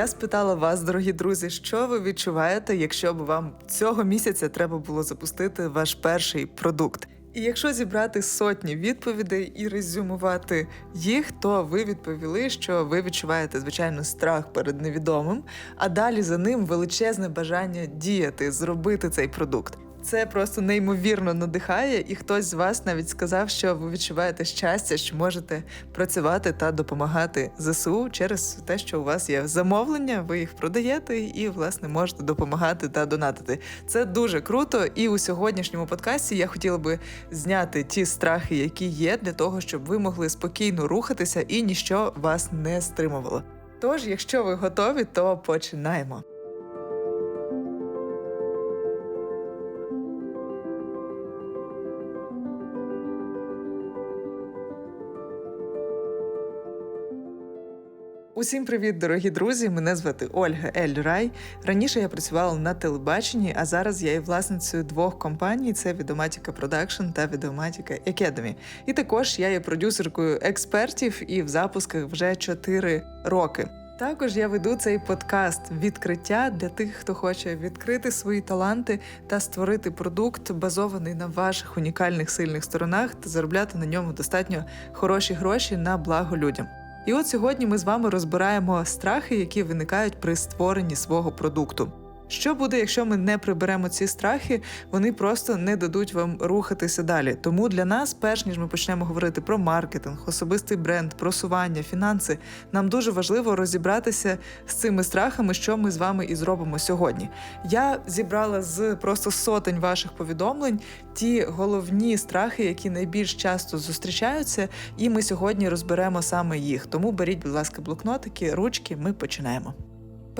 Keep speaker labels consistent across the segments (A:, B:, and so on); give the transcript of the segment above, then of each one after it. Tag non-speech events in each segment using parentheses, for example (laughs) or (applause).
A: Я спитала вас, дорогі друзі, що ви відчуваєте, якщо б вам цього місяця треба було запустити ваш перший продукт. І якщо зібрати сотні відповідей і резюмувати їх, то ви відповіли, що ви відчуваєте звичайно страх перед невідомим, а далі за ним величезне бажання діяти, зробити цей продукт. Це просто неймовірно надихає, і хтось з вас навіть сказав, що ви відчуваєте щастя, що можете працювати та допомагати ЗСУ через те, що у вас є замовлення, ви їх продаєте і, власне, можете допомагати та донатити. Це дуже круто. І у сьогоднішньому подкасті я хотіла би зняти ті страхи, які є, для того, щоб ви могли спокійно рухатися і ніщо вас не стримувало. Тож, якщо ви готові, то починаємо. Усім привіт, дорогі друзі! Мене звати Ольга Ель Рай. Раніше я працювала на телебаченні, а зараз я є власницею двох компаній: це Відоматіка Продакшн та Відоматіка Academy. І також я є продюсеркою експертів і в запусках вже 4 роки. Також я веду цей подкаст відкриття для тих, хто хоче відкрити свої таланти та створити продукт, базований на ваших унікальних сильних сторонах, та заробляти на ньому достатньо хороші гроші на благо людям. І от сьогодні ми з вами розбираємо страхи, які виникають при створенні свого продукту. Що буде, якщо ми не приберемо ці страхи, вони просто не дадуть вам рухатися далі. Тому для нас, перш ніж ми почнемо говорити про маркетинг, особистий бренд, просування, фінанси, нам дуже важливо розібратися з цими страхами, що ми з вами і зробимо сьогодні. Я зібрала з просто сотень ваших повідомлень ті головні страхи, які найбільш часто зустрічаються, і ми сьогодні розберемо саме їх. Тому беріть, будь ласка, блокнотики, ручки. Ми починаємо.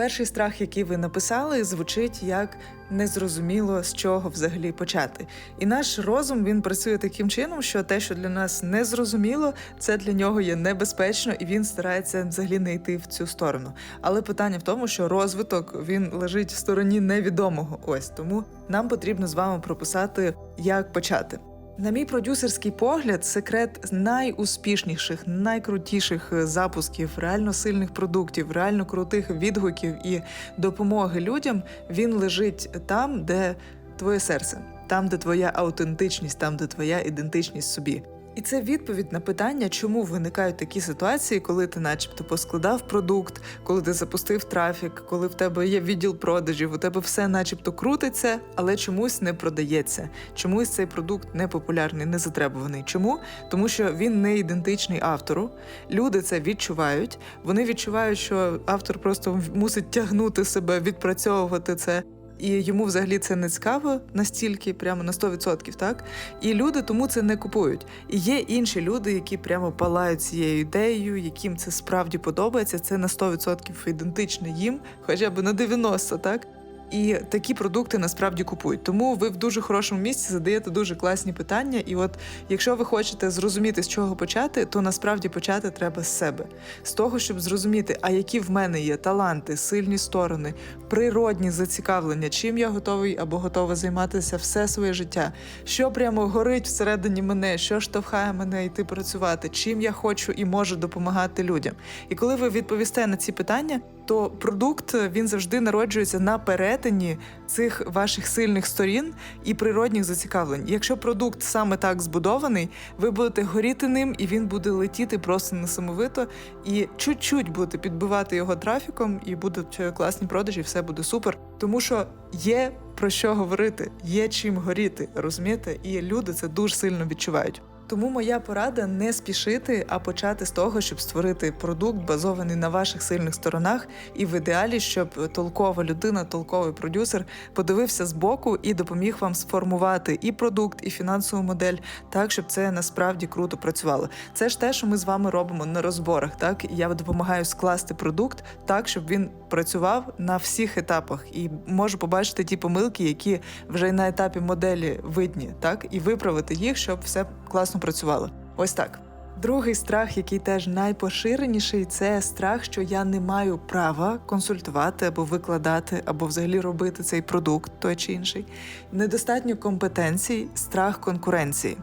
A: Перший страх, який ви написали, звучить як незрозуміло з чого взагалі почати. І наш розум він працює таким чином, що те, що для нас незрозуміло, це для нього є небезпечно, і він старається взагалі не йти в цю сторону. Але питання в тому, що розвиток він лежить в стороні невідомого. Ось тому нам потрібно з вами прописати, як почати. На мій продюсерський погляд, секрет найуспішніших, найкрутіших запусків, реально сильних продуктів, реально крутих відгуків і допомоги людям він лежить там, де твоє серце, там, де твоя аутентичність, там, де твоя ідентичність собі. І це відповідь на питання, чому виникають такі ситуації, коли ти, начебто, поскладав продукт, коли ти запустив трафік, коли в тебе є відділ продажів, у тебе все, начебто, крутиться, але чомусь не продається. Чомусь цей продукт не популярний, не затребуваний. Чому? Тому що він не ідентичний автору. Люди це відчувають. Вони відчувають, що автор просто мусить тягнути себе, відпрацьовувати це і йому взагалі це не цікаво настільки, прямо на 100%, так? І люди тому це не купують. І є інші люди, які прямо палають цією ідеєю, яким це справді подобається. Це на 100% ідентично їм, хоча б на 90%, так? І такі продукти насправді купують. Тому ви в дуже хорошому місці задаєте дуже класні питання. І от якщо ви хочете зрозуміти, з чого почати, то насправді почати треба з себе, з того, щоб зрозуміти, а які в мене є таланти, сильні сторони, природні зацікавлення, чим я готовий або готова займатися все своє життя, що прямо горить всередині мене, що штовхає мене йти працювати, чим я хочу і можу допомагати людям. І коли ви відповісте на ці питання, то продукт він завжди народжується на перетині цих ваших сильних сторін і природних зацікавлень. Якщо продукт саме так збудований, ви будете горіти ним, і він буде летіти просто несамовито і чуть-чуть будете підбивати його трафіком, і будуть класні продажі, все буде супер. Тому що є про що говорити, є чим горіти, розумієте? І люди це дуже сильно відчувають. Тому моя порада не спішити, а почати з того, щоб створити продукт, базований на ваших сильних сторонах, і в ідеалі, щоб толкова людина, толковий продюсер подивився збоку і допоміг вам сформувати і продукт, і фінансову модель, так щоб це насправді круто працювало. Це ж те, що ми з вами робимо на розборах. Так я допомагаю скласти продукт так, щоб він працював на всіх етапах, і можу побачити ті помилки, які вже на етапі моделі видні, так і виправити їх, щоб все класно працювало. Ось так. Другий страх, який теж найпоширеніший, це страх, що я не маю права консультувати або викладати, або взагалі робити цей продукт, той чи інший. Недостатньо компетенцій, страх конкуренції.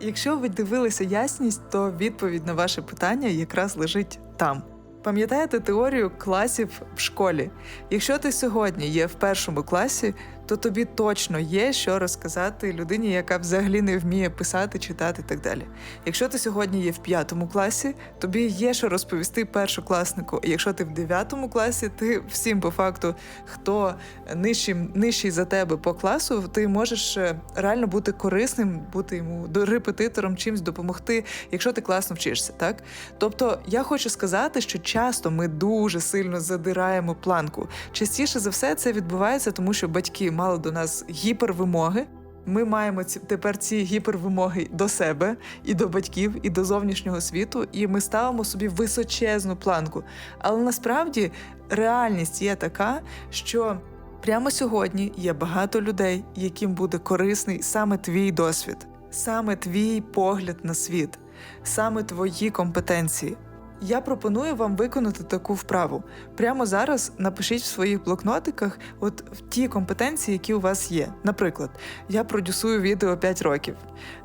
A: Якщо ви дивилися ясність, то відповідь на ваше питання якраз лежить там. Пам'ятаєте теорію класів в школі? Якщо ти сьогодні є в першому класі, то тобі точно є що розказати людині, яка взагалі не вміє писати, читати і так далі. Якщо ти сьогодні є в п'ятому класі, тобі є що розповісти першокласнику. Якщо ти в дев'ятому класі, ти всім по факту, хто нижчий, нижчий за тебе по класу, ти можеш е, реально бути корисним, бути йому репетитором, чимсь допомогти, якщо ти класно вчишся, так? Тобто я хочу сказати, що часто ми дуже сильно задираємо планку. Частіше за все це відбувається, тому що батьки мали до нас гіпервимоги. Ми маємо ці тепер ці гіпервимоги до себе і до батьків, і до зовнішнього світу, і ми ставимо собі височезну планку. Але насправді реальність є така, що прямо сьогодні є багато людей, яким буде корисний саме твій досвід, саме твій погляд на світ, саме твої компетенції. Я пропоную вам виконати таку вправу. Прямо зараз напишіть в своїх блокнотиках от в ті компетенції, які у вас є. Наприклад, я продюсую відео 5 років.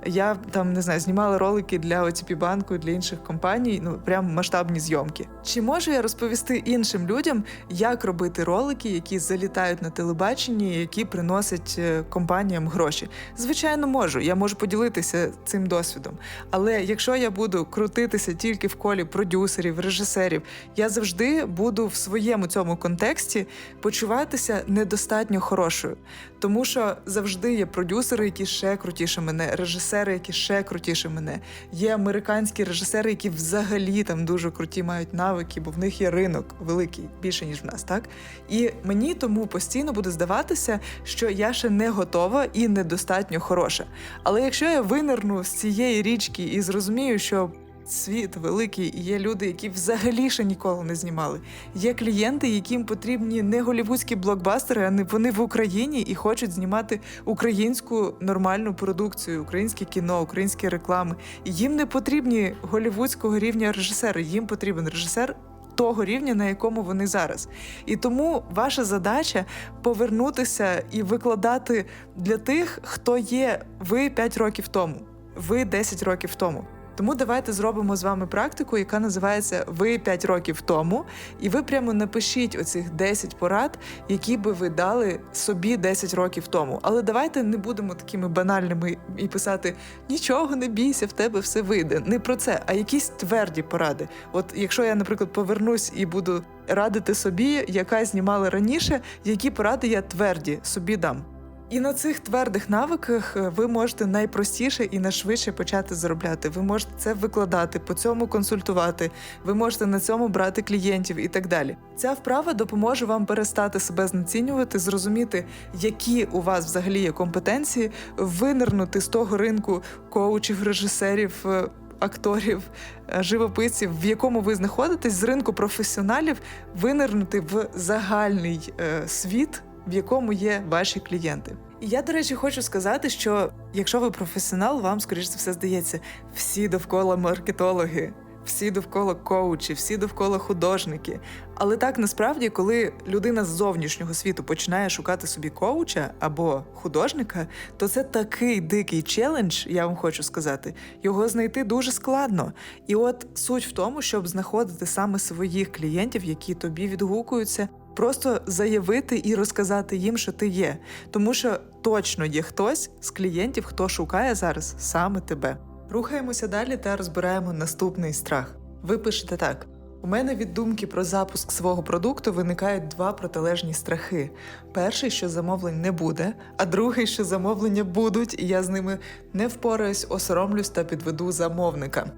A: Я там не знаю, знімала ролики для OTP банку, для інших компаній, ну прям масштабні зйомки. Чи можу я розповісти іншим людям, як робити ролики, які залітають на телебаченні, які приносять е, компаніям гроші? Звичайно, можу. Я можу поділитися цим досвідом. Але якщо я буду крутитися тільки в колі продюсерів, режисерів, я завжди буду в своєму цьому контексті почуватися недостатньо хорошою. Тому що завжди є продюсери, які ще крутіше мене, режисери, які ще крутіше мене. Є американські режисери, які взагалі там дуже круті мають навики, бо в них є ринок великий, більше ніж в нас, так? І мені тому постійно буде здаватися, що я ще не готова і недостатньо хороша. Але якщо я винирну з цієї річки і зрозумію, що світ великий, і є люди, які взагалі ще ніколи не знімали. Є клієнти, яким потрібні не голівудські блокбастери, а не вони в Україні і хочуть знімати українську нормальну продукцію, українське кіно, українські реклами. Їм не потрібні голівудського рівня режисери. Їм потрібен режисер. Того рівня, на якому вони зараз, і тому ваша задача повернутися і викладати для тих, хто є ви 5 років тому, ви 10 років тому. Тому давайте зробимо з вами практику, яка називається Ви 5 років тому, і ви прямо напишіть оцих 10 порад, які би ви дали собі 10 років тому. Але давайте не будемо такими банальними і писати нічого не бійся, в тебе все вийде. Не про це, а якісь тверді поради. От якщо я, наприклад, повернусь і буду радити собі, яка знімала раніше, які поради я тверді собі дам. І на цих твердих навиках е, ви можете найпростіше і найшвидше почати заробляти. Ви можете це викладати, по цьому консультувати, ви можете на цьому брати клієнтів і так далі. Ця вправа допоможе вам перестати себе знецінювати, зрозуміти, які у вас взагалі є компетенції, винирнути з того ринку коучів, режисерів. е, Акторів, е, живописців, в якому ви знаходитесь, з ринку професіоналів, винирнути в загальний е, світ, в якому є ваші клієнти. І я, до речі, хочу сказати, що якщо ви професіонал, вам, скоріш за все, здається, всі довкола маркетологи, всі довкола коучі, всі довкола художники. Але так насправді, коли людина з зовнішнього світу починає шукати собі коуча або художника, то це такий дикий челендж, я вам хочу сказати. Його знайти дуже складно. І от суть в тому, щоб знаходити саме своїх клієнтів, які тобі відгукуються, просто заявити і розказати їм, що ти є. Тому що точно є хтось з клієнтів, хто шукає зараз саме тебе. Рухаємося далі та розбираємо наступний страх. Ви пишете так. У мене від думки про запуск свого продукту виникають два протилежні страхи: перший, що замовлень не буде, а другий, що замовлення будуть, і я з ними не впораюсь, осоромлюсь та підведу замовника.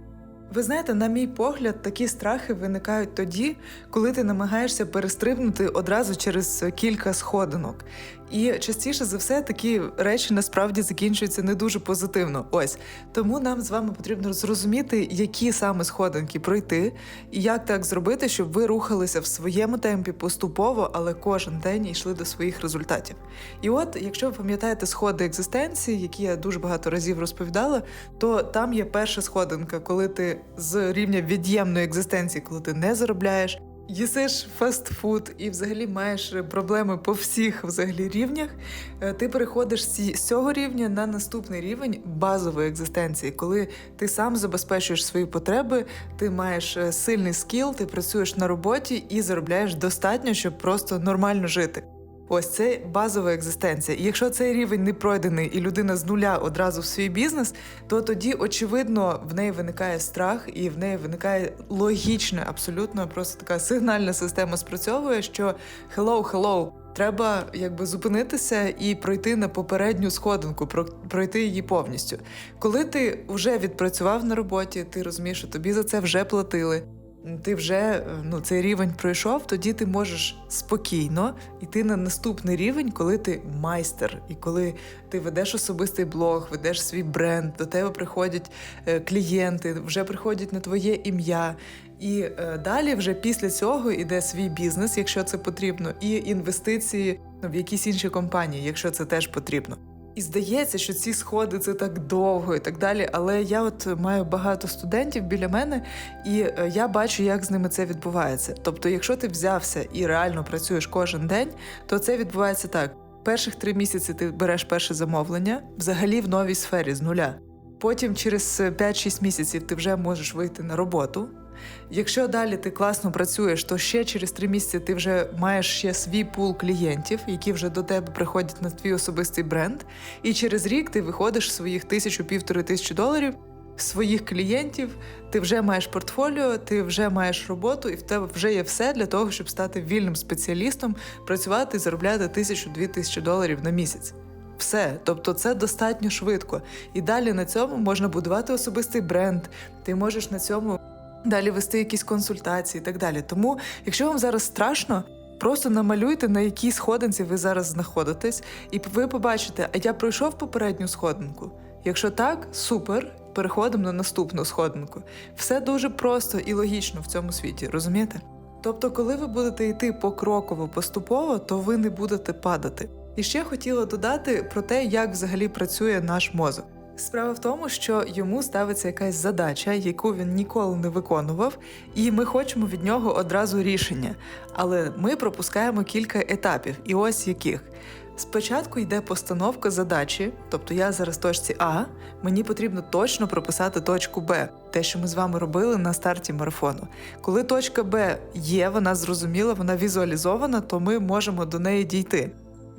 A: Ви знаєте, на мій погляд, такі страхи виникають тоді, коли ти намагаєшся перестрибнути одразу через кілька сходинок. І частіше за все такі речі насправді закінчуються не дуже позитивно. Ось тому нам з вами потрібно зрозуміти, які саме сходинки пройти, і як так зробити, щоб ви рухалися в своєму темпі поступово, але кожен день йшли до своїх результатів. І от, якщо ви пам'ятаєте сходи екзистенції, які я дуже багато разів розповідала, то там є перша сходинка, коли ти з рівня від'ємної екзистенції, коли ти не заробляєш. їсиш фастфуд і взагалі маєш проблеми по всіх взагалі рівнях, е, ти переходиш з цього рівня на наступний рівень базової екзистенції, коли ти сам забезпечуєш свої потреби, ти маєш е, сильний скіл, ти працюєш на роботі і заробляєш достатньо, щоб просто нормально жити. Ось це базова екзистенція. І якщо цей рівень не пройдений і людина з нуля одразу в свій бізнес, то тоді очевидно в неї виникає страх, і в неї виникає логічне, абсолютно просто така сигнальна система спрацьовує, що hello, hello, Треба якби зупинитися і пройти на попередню сходинку, пройти її повністю. Коли ти вже відпрацював на роботі, ти розумієш, що тобі за це вже платили ти вже е, ну, цей рівень пройшов, тоді ти можеш спокійно йти на наступний рівень, коли ти майстер, і коли ти ведеш особистий блог, ведеш свій бренд, до тебе приходять е, клієнти, вже приходять на твоє ім'я. І е, далі, вже після цього йде свій бізнес, якщо це потрібно, і інвестиції в якісь інші компанії, якщо це теж потрібно. І здається, що ці сходи це так довго і так далі. Але я от маю багато студентів біля мене, і е, я бачу, як з ними це відбувається. Тобто, якщо ти взявся і реально працюєш кожен день, то це відбувається так: перших три місяці ти береш перше замовлення взагалі в новій сфері з нуля. Потім через 5-6 місяців ти вже можеш вийти на роботу. Якщо далі ти класно працюєш, то ще через три місяці ти вже маєш ще свій пул клієнтів, які вже до тебе приходять на твій особистий бренд. І через рік ти виходиш своїх тисячу-півтори тисячі доларів. Своїх клієнтів, ти вже маєш портфоліо, ти вже маєш роботу, і в тебе вже є все для того, щоб стати вільним спеціалістом, працювати і заробляти тисячу-дві тисячі доларів на місяць. Все, тобто це достатньо швидко. І далі на цьому можна будувати особистий бренд. Ти можеш на цьому далі вести якісь консультації і так далі. Тому, якщо вам зараз страшно, просто намалюйте, на якій сходинці ви зараз знаходитесь, і ви побачите, а я пройшов попередню сходинку. Якщо так, супер, переходимо на наступну сходинку. Все дуже просто і логічно в цьому світі, розумієте? Тобто, коли ви будете йти покроково, поступово, то ви не будете падати. І ще хотіла додати про те, як взагалі працює наш мозок. Справа в тому, що йому ставиться якась задача, яку він ніколи не виконував, і ми хочемо від нього одразу рішення. Але ми пропускаємо кілька етапів, і ось яких. Спочатку йде постановка задачі, тобто я зараз точці А, мені потрібно точно прописати точку Б, те, що ми з вами робили на старті марафону. Коли точка Б є, вона зрозуміла, вона візуалізована, то ми можемо до неї дійти.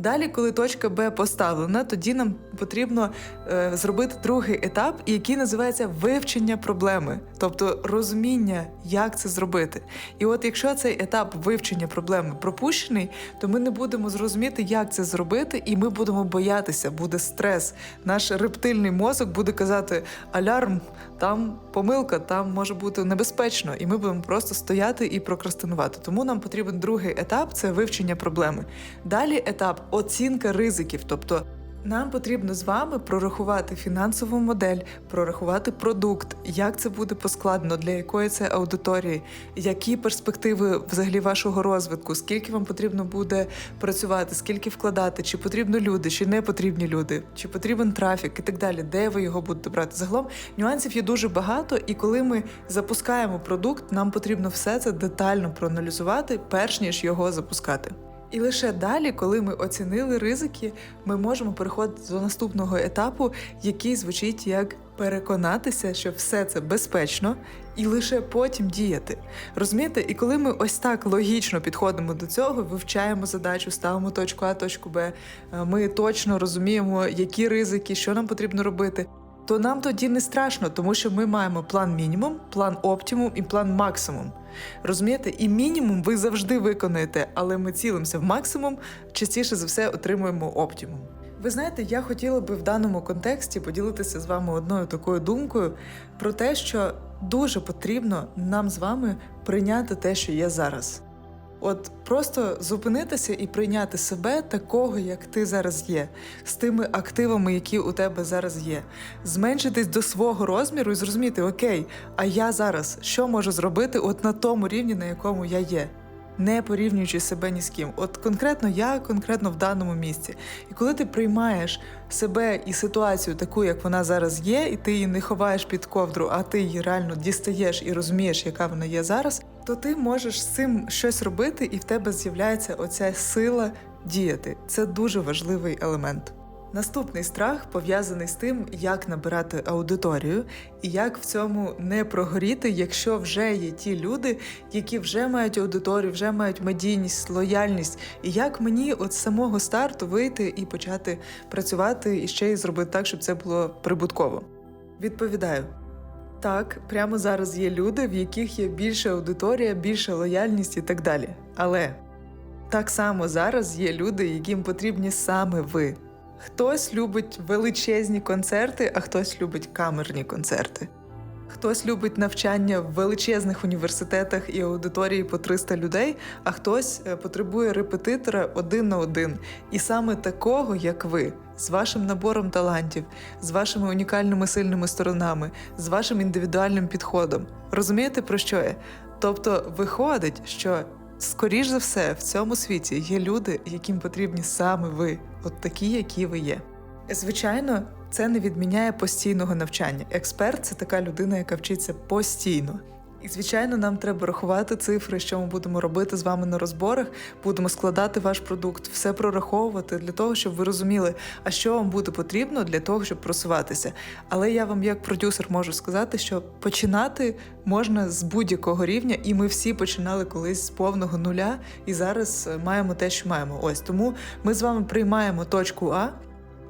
A: Далі, коли точка Б поставлена, тоді нам потрібно е, зробити другий етап, який називається вивчення проблеми, тобто розуміння, як це зробити. І от якщо цей етап вивчення проблеми пропущений, то ми не будемо зрозуміти, як це зробити, і ми будемо боятися, буде стрес. Наш рептильний мозок буде казати Алярм, там помилка, там може бути небезпечно, і ми будемо просто стояти і прокрастинувати. Тому нам потрібен другий етап це вивчення проблеми. Далі етап оцінка ризиків, тобто нам потрібно з вами прорахувати фінансову модель, прорахувати продукт, як це буде поскладно, для якої це аудиторії, які перспективи взагалі вашого розвитку, скільки вам потрібно буде працювати, скільки вкладати, чи потрібно люди, чи не потрібні люди, чи потрібен трафік і так далі, де ви його будете брати. Загалом нюансів є дуже багато, і коли ми запускаємо продукт, нам потрібно все це детально проаналізувати, перш ніж його запускати. І лише далі, коли ми оцінили ризики, ми можемо переходити до наступного етапу, який звучить як переконатися, що все це безпечно, і лише потім діяти. Розумієте? І коли ми ось так логічно підходимо до цього, вивчаємо задачу, ставимо точку А, точку Б, е, ми точно розуміємо, які ризики, що нам потрібно робити то нам тоді не страшно, тому що ми маємо план мінімум, план оптимум і план максимум. Розумієте, і мінімум ви завжди виконаєте, але ми цілимося в максимум, частіше за все отримуємо оптимум. Ви знаєте, я хотіла би в даному контексті поділитися з вами одною такою думкою про те, що дуже потрібно нам з вами прийняти те, що є зараз. От просто зупинитися і прийняти себе такого, як ти зараз є, з тими активами, які у тебе зараз є, зменшитись до свого розміру і зрозуміти, окей, а я зараз що можу зробити от на тому рівні, на якому я є. Не порівнюючи себе ні з ким. От конкретно я, конкретно в даному місці. І коли ти приймаєш себе і ситуацію таку, як вона зараз є, і ти її не ховаєш під ковдру, а ти її реально дістаєш і розумієш, яка вона є зараз, то ти можеш з цим щось робити, і в тебе з'являється оця сила діяти. Це дуже важливий елемент. Наступний страх пов'язаний з тим, як набирати аудиторію і як в цьому не прогоріти, якщо вже є ті люди, які вже мають аудиторію, вже мають медійність, лояльність, і як мені от з самого старту вийти і почати працювати і ще й зробити так, щоб це було прибутково. Відповідаю. Так, прямо зараз є люди, в яких є більша аудиторія, більша лояльність і так далі. Але так само зараз є люди, яким потрібні саме ви. Хтось любить величезні концерти, а хтось любить камерні концерти. Хтось любить навчання в величезних університетах і аудиторії по 300 людей, а хтось е, потребує репетитора один на один. І саме такого, як ви, з вашим набором талантів, з вашими унікальними сильними сторонами, з вашим індивідуальним підходом. Розумієте, про що я? Тобто виходить, що скоріш за все в цьому світі є люди, яким потрібні саме ви, от такі, які ви є. Звичайно, це не відміняє постійного навчання. Експерт це така людина, яка вчиться постійно. І, звичайно, нам треба рахувати цифри, що ми будемо робити з вами на розборах, будемо складати ваш продукт, все прораховувати для того, щоб ви розуміли, а що вам буде потрібно для того, щоб просуватися. Але я вам, як продюсер, можу сказати, що починати можна з будь-якого рівня, і ми всі починали колись з повного нуля, і зараз е, маємо те, що маємо. Ось тому ми з вами приймаємо точку А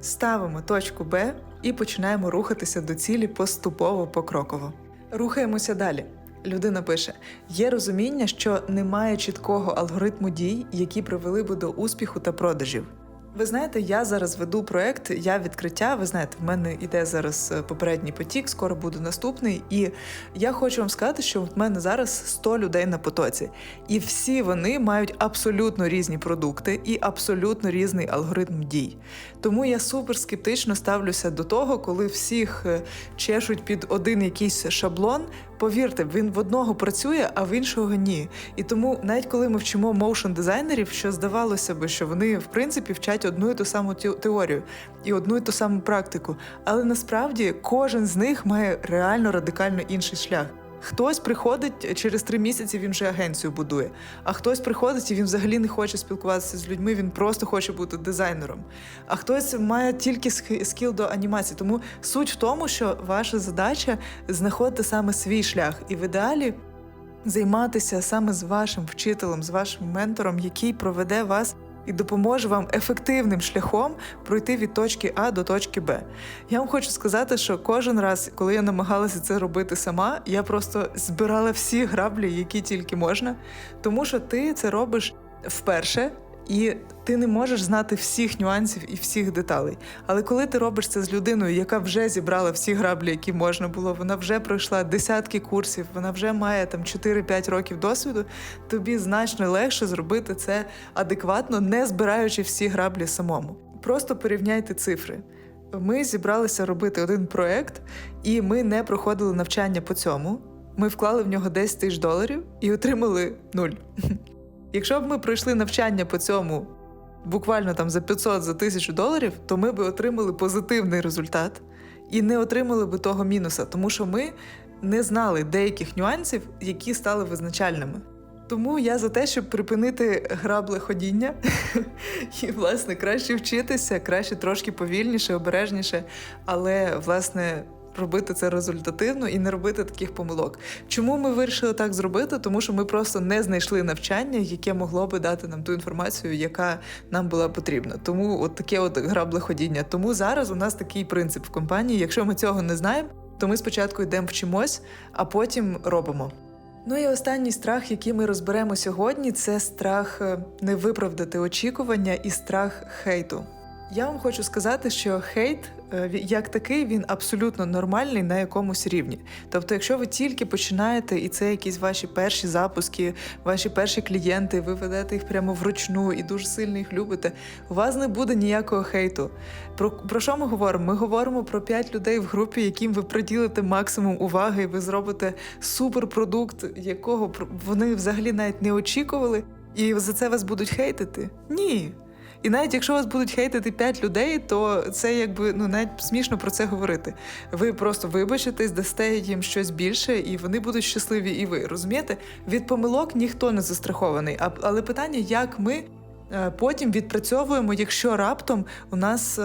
A: ставимо точку Б і починаємо рухатися до цілі поступово покроково. Рухаємося далі. Людина пише: є розуміння, що немає чіткого алгоритму дій, які привели би до успіху та продажів. Ви знаєте, я зараз веду проект Я відкриття. Ви знаєте, в мене йде зараз е, попередній потік, скоро буде наступний. І я хочу вам сказати, що в мене зараз 100 людей на потоці, і всі вони мають абсолютно різні продукти і абсолютно різний алгоритм дій. Тому я супер скептично ставлюся до того, коли всіх е, чешуть під один якийсь шаблон. Повірте, він в одного працює, а в іншого ні. І тому, навіть коли ми вчимо моушн дизайнерів, що здавалося би, що вони в принципі вчать одну і ту саму теорію і одну і ту саму практику. Але насправді кожен з них має реально радикально інший шлях. Хтось приходить через три місяці, він вже агенцію будує. А хтось приходить і він взагалі не хоче спілкуватися з людьми, він просто хоче бути дизайнером. А хтось має тільки скіл до анімації. Тому суть в тому, що ваша задача знаходити саме свій шлях, і в ідеалі займатися саме з вашим вчителем, з вашим ментором, який проведе вас. І допоможе вам ефективним шляхом пройти від точки А до точки Б. Я вам хочу сказати, що кожен раз, коли я намагалася це робити сама, я просто збирала всі граблі, які тільки можна, тому що ти це робиш вперше. І ти не можеш знати всіх нюансів і всіх деталей. Але коли ти робиш це з людиною, яка вже зібрала всі граблі, які можна було, вона вже пройшла десятки курсів, вона вже має там 4-5 років досвіду, тобі значно легше зробити це адекватно, не збираючи всі граблі самому. Просто порівняйте цифри. Ми зібралися робити один проект, і ми не проходили навчання по цьому. Ми вклали в нього 10 тисяч доларів і отримали нуль. Якщо б ми пройшли навчання по цьому буквально там за 500 за 1000 доларів, то ми би отримали позитивний результат і не отримали би того мінуса, тому що ми не знали деяких нюансів, які стали визначальними. Тому я за те, щоб припинити грабле ходіння (laughs) і, власне, краще вчитися, краще трошки повільніше, обережніше, але власне робити це результативно і не робити таких помилок. Чому ми вирішили так зробити? Тому що ми просто не знайшли навчання, яке могло би дати нам ту інформацію, яка нам була потрібна. Тому от таке от грабле ходіння. Тому зараз у нас такий принцип в компанії. Якщо ми цього не знаємо, то ми спочатку йдемо вчимось, а потім робимо. Ну і останній страх, який ми розберемо сьогодні, це страх е, не виправдати очікування і страх хейту. Я вам хочу сказати, що хейт е, як такий він абсолютно нормальний на якомусь рівні. Тобто, якщо ви тільки починаєте, і це якісь ваші перші запуски, ваші перші клієнти, ви ведете їх прямо вручну і дуже сильно їх любите, у вас не буде ніякого хейту. Про, про що ми говоримо? Ми говоримо про 5 людей в групі, яким ви приділите максимум уваги, і ви зробите суперпродукт, якого вони взагалі навіть не очікували, і за це вас будуть хейтити? Ні. І навіть якщо вас будуть хейтити 5 людей, то це якби ну навіть смішно про це говорити. Ви просто вибачитесь, дасте їм щось більше, і вони будуть щасливі, і ви розумієте? Від помилок ніхто не застрахований. А але питання, як ми е, потім відпрацьовуємо, якщо раптом у нас.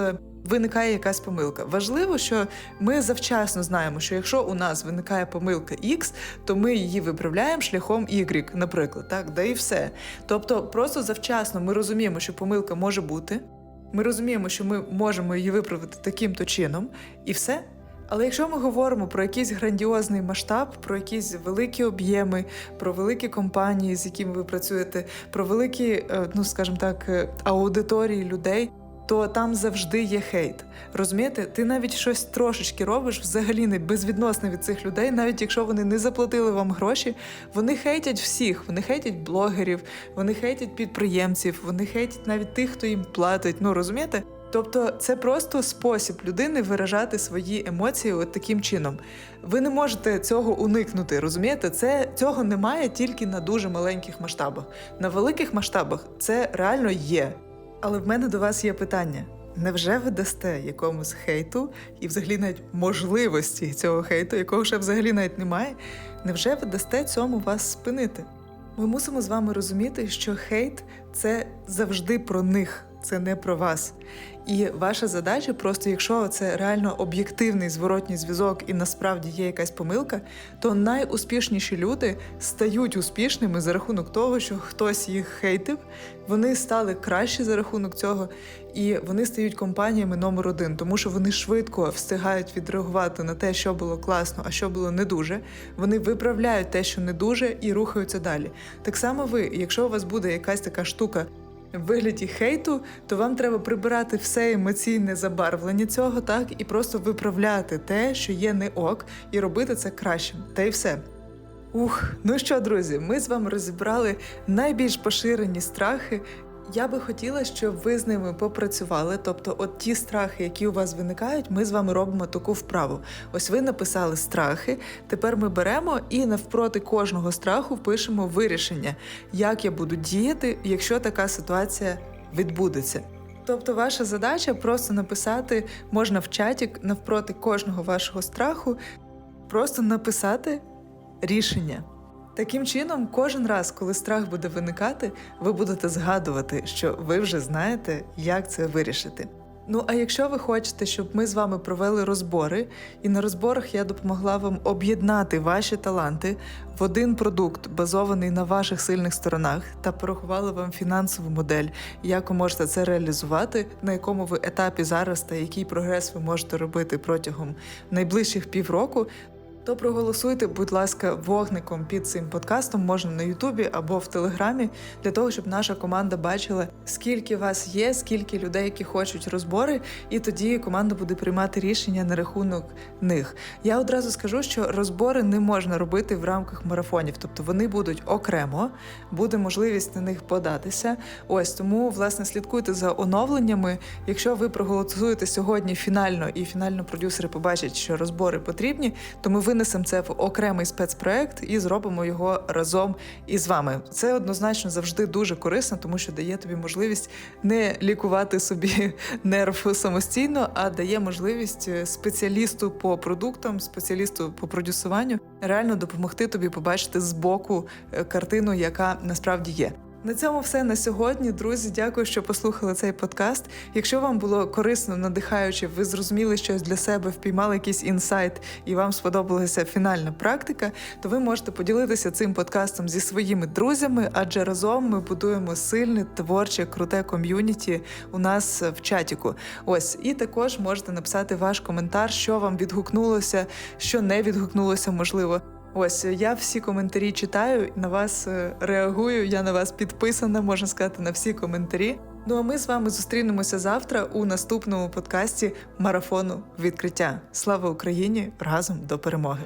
A: Виникає якась помилка. Важливо, що ми завчасно знаємо, що якщо у нас виникає помилка X, то ми її виправляємо шляхом Y, наприклад, так, да і все. Тобто, просто завчасно ми розуміємо, що помилка може бути. Ми розуміємо, що ми можемо її виправити таким-то чином, і все. Але якщо ми говоримо про якийсь грандіозний масштаб, про якісь великі об'єми, про великі компанії, з якими ви працюєте, про великі, е, ну скажімо так, е, аудиторії людей, то там завжди є хейт. Розумієте, ти навіть щось трошечки робиш, взагалі не безвідносно від цих людей, навіть якщо вони не заплатили вам гроші, вони хейтять всіх. Вони хейтять блогерів, вони хейтять підприємців, вони хейтять навіть тих, хто їм платить. Ну розумієте? Тобто це просто спосіб людини виражати свої емоції от таким чином. Ви не можете цього уникнути, розумієте? Це цього немає тільки на дуже маленьких масштабах. На великих масштабах це реально є. Але в мене до вас є питання: невже ви дасте якомусь хейту і взагалі навіть можливості цього хейту, якого ще взагалі навіть немає? Невже ви дасте цьому вас спинити? Ми мусимо з вами розуміти, що хейт це завжди про них, це не про вас. І ваша задача, просто якщо це реально об'єктивний зворотній зв'язок і насправді є якась помилка, то найуспішніші люди стають успішними за рахунок того, що хтось їх хейтив, вони стали кращі за рахунок цього, і вони стають компаніями номер один, тому що вони швидко встигають відреагувати на те, що було класно, а що було не дуже. Вони виправляють те, що не дуже, і рухаються далі. Так само ви, якщо у вас буде якась така штука в вигляді хейту, то вам треба прибирати все емоційне забарвлення цього, так, і просто виправляти те, що є не ок, і робити це кращим. Та й все. Ух, ну що, друзі, ми з вами розібрали найбільш поширені страхи. Я би хотіла, щоб ви з ними попрацювали. Тобто, от ті страхи, які у вас виникають, ми з вами робимо таку вправу. Ось ви написали страхи. Тепер ми беремо і навпроти кожного страху пишемо вирішення, як я буду діяти, якщо така ситуація відбудеться. Тобто, ваша задача просто написати можна в чаті навпроти кожного вашого страху, просто написати рішення. Таким чином, кожен раз, коли страх буде виникати, ви будете згадувати, що ви вже знаєте, як це вирішити. Ну а якщо ви хочете, щоб ми з вами провели розбори, і на розборах я допомогла вам об'єднати ваші таланти в один продукт, базований на ваших сильних сторонах, та порахувала вам фінансову модель, як ви можете це реалізувати, на якому ви етапі зараз та який прогрес ви можете робити протягом найближчих півроку, то проголосуйте, будь ласка, вогником під цим подкастом можна на Ютубі або в Телеграмі, для того, щоб наша команда бачила, скільки вас є, скільки людей, які хочуть розбори, і тоді команда буде приймати рішення на рахунок них. Я одразу скажу, що розбори не можна робити в рамках марафонів, тобто вони будуть окремо, буде можливість на них податися. Ось тому, власне, слідкуйте за оновленнями. Якщо ви проголосуєте сьогодні фінально і фінально продюсери побачать, що розбори потрібні, то ми винесемо це в окремий спецпроект і зробимо його разом із вами. Це однозначно завжди дуже корисно, тому що дає тобі можливість не лікувати собі (laughs) нерв самостійно, а дає можливість е, спеціалісту по продуктам, спеціалісту по продюсуванню реально допомогти тобі побачити збоку е, картину, яка насправді є. На цьому все на сьогодні. Друзі, дякую, що послухали цей подкаст. Якщо вам було корисно, надихаюче, ви зрозуміли щось для себе, впіймали якийсь інсайт і вам сподобалася фінальна практика, то ви можете поділитися цим подкастом зі своїми друзями, адже разом ми будуємо сильне, творче, круте ком'юніті у нас в чатіку. Ось і також можете написати ваш коментар, що вам відгукнулося, що не відгукнулося, можливо. Ось я всі коментарі читаю, на вас е, реагую. Я на вас підписана, можна сказати, на всі коментарі. Ну а ми з вами зустрінемося завтра у наступному подкасті марафону відкриття. Слава Україні! Разом до перемоги!